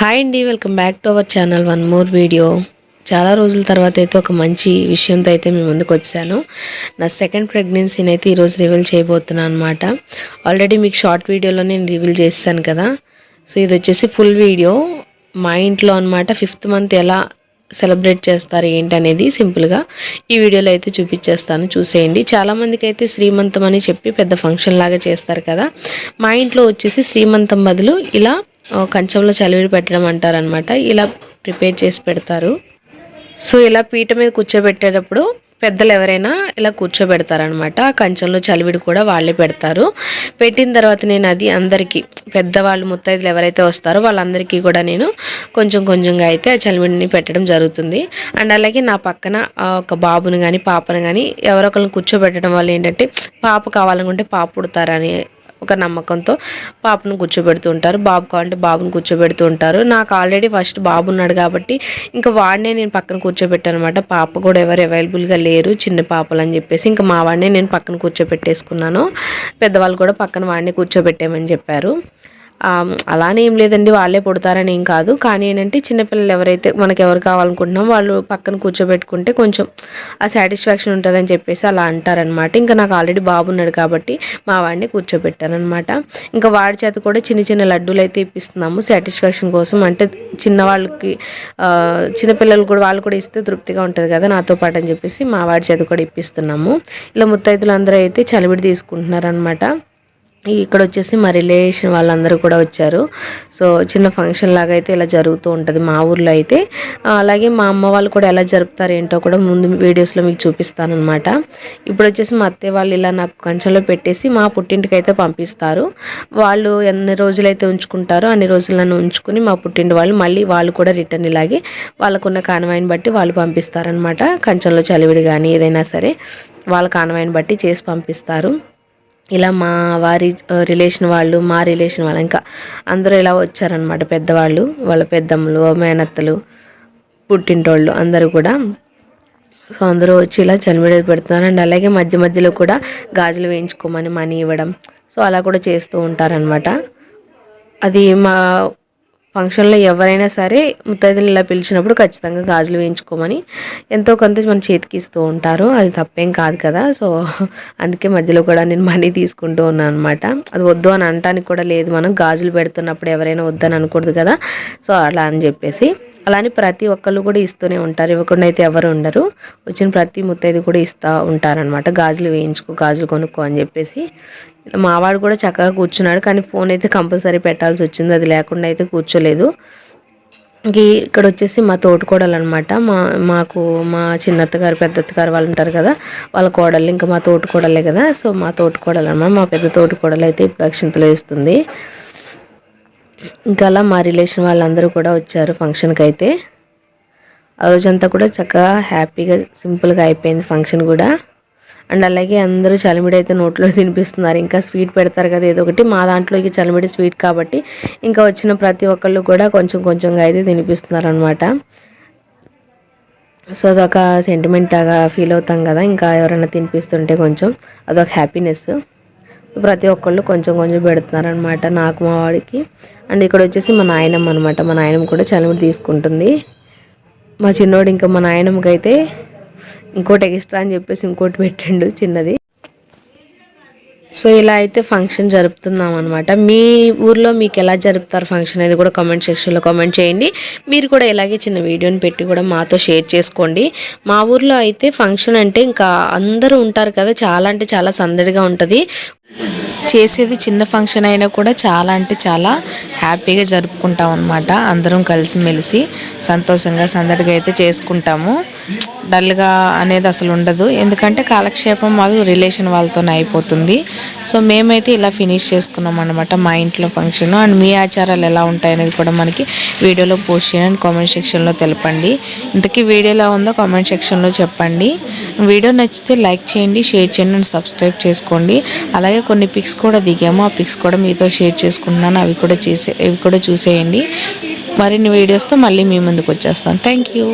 Hi అండి welcome back to our channel one more video. చాలా రోజుల తర్వాత అయితే ఒక మంచి విషయంతో అయితే మీ ముందుకు వచ్చాను. నా సెకండ్ ప్రెగ్నెన్సీని అయితే ఈరోజు రివీల్ చేయబోతున్నాను అనమాట ఆల్రెడీ మీకు షార్ట్ వీడియోలో నేను రివీల్ చేస్తాను కదా. సో ఇది వచ్చేసి ఫుల్ వీడియో. మా ఇంట్లో అనమాట ఫిఫ్త్ మంత్ ఎలా సెలబ్రేట్ చేస్తారు ఏంటి అనేది సింపుల్గా ఈ వీడియోలో అయితే చూపించేస్తాను. చూసేయండి. చాలామందికి అయితే శ్రీమంతం అని చెప్పి పెద్ద ఫంక్షన్ లాగా చేస్తారు కదా. మా ఇంట్లో వచ్చేసి శ్రీమంతం బదులు ఇలా కంచంలో చలివిడి పెట్టడం అంటారనమాట. ఇలా ప్రిపేర్ చేసి పెడతారు. సో ఇలా పీట మీద కూర్చోబెట్టేటప్పుడు పెద్దలు ఎవరైనా ఇలా కూర్చోబెడతారనమాట. ఆ కంచంలో చలివిడి కూడా వాళ్ళే పెడతారు. పెట్టిన తర్వాత నేను అది అందరికీ పెద్దవాళ్ళు ముత్తైదులు ఎవరైతే వస్తారో వాళ్ళందరికీ కూడా నేను కొంచెం కొంచెంగా అయితే ఆ చలివిడిని పెట్టడం జరుగుతుంది. అండ్ అలాగే నా పక్కన ఒక బాబుని కానీ పాపను కానీ ఎవరొకరిని కూర్చోబెట్టడం వల్ల ఏంటంటే పాప కావాలనుకుంటే పాప పుడతారని ఒక నమ్మకంతో పాపను కూర్చోబెడుతూ ఉంటారు. బాబు కావాలంటే బాబుని కూర్చోబెడుతూ ఉంటారు. నాకు ఆల్రెడీ ఫస్ట్ బాబు ఉన్నాడు కాబట్టి ఇంకా వాడినే నేను పక్కన కూర్చోబెట్టాను అనమాట పాప కూడా ఎవరు అవైలబుల్గా లేరు చిన్న పాపలు అని చెప్పేసి. ఇంకా మా వాడినే నేను పక్కన కూర్చోబెట్టేసుకున్నాను. పెద్దవాళ్ళు కూడా పక్కన వాడిని కూర్చోబెట్టామని చెప్పారు. అలానే ఏం లేదండి వాళ్ళే పుడతారని ఏం కాదు. కానీ ఏంటంటే చిన్నపిల్లలు ఎవరైతే మనకి ఎవరు కావాలనుకుంటున్నాం వాళ్ళు పక్కన కూర్చోబెట్టుకుంటే కొంచెం ఆ సాటిస్ఫాక్షన్ ఉంటుందని చెప్పేసి అలా అంటారనమాట ఇంకా నాకు ఆల్రెడీ బాబు ఉన్నాడు కాబట్టి మా వాడిని కూర్చోబెట్టానమాట ఇంకా వాడి చేత కూడా చిన్న చిన్న లడ్డూలు అయితే ఇప్పిస్తున్నాము సాటిస్ఫాక్షన్ కోసం. అంటే చిన్నవాళ్ళకి చిన్నపిల్లలు కూడా వాళ్ళు కూడా ఇస్తే తృప్తిగా ఉంటుంది కదా నాతో పాటు అని చెప్పేసి మా వాడి చేత కూడా ఇప్పిస్తున్నాము. ఇలా ముత్తైదులు అందరూ అయితే చలివిడి తీసుకుంటున్నారనమాట ఇక్కడ వచ్చేసి మా రిలేషన్ వాళ్ళందరూ కూడా వచ్చారు. సో చిన్న ఫంక్షన్ లాగా అయితే ఇలా జరుగుతూ ఉంటుంది మా ఊర్లో అయితే. అలాగే మా అమ్మ వాళ్ళు కూడా ఎలా జరుపుతారు ఏంటో కూడా ముందు వీడియోస్లో మీకు చూపిస్తాను అనమాట ఇప్పుడు వచ్చేసి మా అత్తయ్య వాళ్ళు ఇలా నాకు కంచంలో పెట్టేసి మా పుట్టింటికి అయితే పంపిస్తారు. వాళ్ళు ఎన్ని రోజులైతే ఉంచుకుంటారో అన్ని రోజులు నన్ను ఉంచుకుని మా పుట్టింటి వాళ్ళు మళ్ళీ వాళ్ళు కూడా రిటర్న్ ఇలాగే వాళ్ళకున్న కాన్వాయిని బట్టి వాళ్ళు పంపిస్తారనమాట కంచంలో చలివిడి కానీ ఏదైనా సరే వాళ్ళ కాన్వాయిని బట్టి చేసి పంపిస్తారు. ఇలా మా వారి రిలేషన్ వాళ్ళు మా రిలేషన్ వాళ్ళు ఇంకా అందరూ ఇలా వచ్చారనమాట పెద్దవాళ్ళు వాళ్ళ పెద్దమ్మలు మేనత్తలు పుట్టింటోళ్ళు అందరూ కూడా. సో అందరూ వచ్చి ఇలా చలిమిడి పెడుతున్నారు. అండ్ అలాగే మధ్య మధ్యలో కూడా గాజులు వేయించుకోమని మనీ ఇవ్వడం. సో అలా కూడా చేస్తూ ఉంటారనమాట అది మా ఫంక్షన్లో ఎవరైనా సరే ముత్తైదులు ఇలా పిలిచినప్పుడు ఖచ్చితంగా గాజులు వేయించుకోమని ఎంతో కొంత మన చేతికి ఇస్తూ ఉంటారు. అది తప్పేం కాదు కదా. సో అందుకే మధ్యలో కూడా నేను మనీ తీసుకుంటూ ఉన్నాను అనమాట అది వద్దు అని అనటానికి కూడా లేదు. మనం గాజులు పెడుతున్నప్పుడు ఎవరైనా వద్దని అనకూడదు కదా. సో అలా అని చెప్పేసి అలానే ప్రతి ఒక్కళ్ళు కూడా ఇస్తూనే ఉంటారు. ఇవ్వకుండా అయితే ఎవరు ఉండరు. వచ్చిన ప్రతి ముత్తైదు కూడా ఇస్తూ ఉంటారనమాట గాజులు వేయించుకో గాజులు కొనుక్కో అని చెప్పేసి. మావాడు కూడా చక్కగా కూర్చున్నాడు. కానీ ఫోన్ అయితే కంపల్సరీ పెట్టాల్సి వచ్చింది. అది లేకుండా అయితే కూర్చోలేదు. ఇక్కడ వచ్చేసి మా తోటికోడలు అనమాట మా మాకు మా చిన్నత్త గారు పెద్దత్త గారు వాళ్ళు ఉంటారు కదా వాళ్ళ కోడలు ఇంకా మా తోటికోడలే కదా. సో మా తోటికోడలు అనమాట మా పెద్ద తోటికోడలు అయితే ఇప్పుడు అక్షింతలు వేస్తుంది. ఇంకా అలా మా రిలేషన్ వాళ్ళందరూ కూడా వచ్చారు ఫంక్షన్కి అయితే ఆ రోజంతా కూడా చక్కగా హ్యాపీగా సింపుల్గా అయిపోయింది ఫంక్షన్ కూడా. అండ్ అలాగే అందరూ చలిమిడి అయితే నోట్లో తినిపిస్తున్నారు. ఇంకా స్వీట్ పెడతారు కదా ఏదో ఒకటి. మా దాంట్లో ఇక చలిమిడి స్వీట్ కాబట్టి ఇంకా వచ్చిన ప్రతి ఒక్కళ్ళు కూడా కొంచెం కొంచెంగా అయితే తినిపిస్తున్నారు అనమాట సో అదొక సెంటిమెంట్ ఫీల్ అవుతాం కదా. ఇంకా ఎవరైనా తినిపిస్తుంటే కొంచెం అదొక హ్యాపీనెస్ ప్రతి ఒక్కళ్ళు కొంచెం కొంచెం పెడుతున్నారు అనమాట నాకు మా వాడికి. అండ్ ఇక్కడ వచ్చేసి మా నాయనమ్మ అనమాట మా నాయనమ్మ కూడా చలిమిడి తీసుకుంటుంది. మా చిన్నోడు ఇంకా మా నాయనమ్మకి అయితే ఇంకోటి ఎక్స్ట్రా అని చెప్పేసి ఇంకోటి పెట్టిండు చిన్నది. సో ఇలా అయితే ఫంక్షన్ జరుపుతున్నాం అనమాట మీ ఊర్లో మీకు ఎలా జరుపుతారు ఫంక్షన్ అనేది కూడా కామెంట్ సెక్షన్లో కామెంట్ చేయండి. మీరు కూడా ఇలాగే చిన్న వీడియోని పెట్టి కూడా మాతో షేర్ చేసుకోండి. మా ఊర్లో అయితే ఫంక్షన్ అంటే ఇంకా అందరూ ఉంటారు కదా చాలా అంటే చాలా సందడిగా ఉంటుంది. చేసేది చిన్న ఫంక్షన్ అయినా కూడా చాలా అంటే చాలా హ్యాపీగా జరుపుకుంటాం అనమాట అందరం కలిసిమెలిసి సంతోషంగా సందడిగా అయితే చేసుకుంటాము. డల్గా అనేది అసలు ఉండదు. ఎందుకంటే కాలక్షేపం వాళ్ళు రిలేషన్ వాళ్ళతోనే అయిపోతుంది. సో మేమైతే ఇలా ఫినిష్ చేసుకున్నాం అనమాట మా ఇంట్లో ఫంక్షన్. అండ్ మీ ఆచారాలు ఎలా ఉంటాయి అనేది కూడా మనకి వీడియోలో పోస్ట్ చేయండి. కామెంట్ సెక్షన్లో తెలపండి. ఇంతకీ వీడియో ఎలా ఉందో కామెంట్ సెక్షన్లో చెప్పండి. వీడియో నచ్చితే లైక్ చేయండి షేర్ చేయండి అండ్ సబ్స్క్రైబ్ చేసుకోండి. అలాగే కొన్ని పిక్స్ కూడా దిగాము. ఆ పిక్స్ కూడా మీతో షేర్ చేసుకుంటున్నాను. అవి కూడా చేసే అవి కూడా చూసేయండి. మరిన్ని వీడియోస్తో మళ్ళీ మీ ముందుకు వచ్చేస్తాను. Thank you.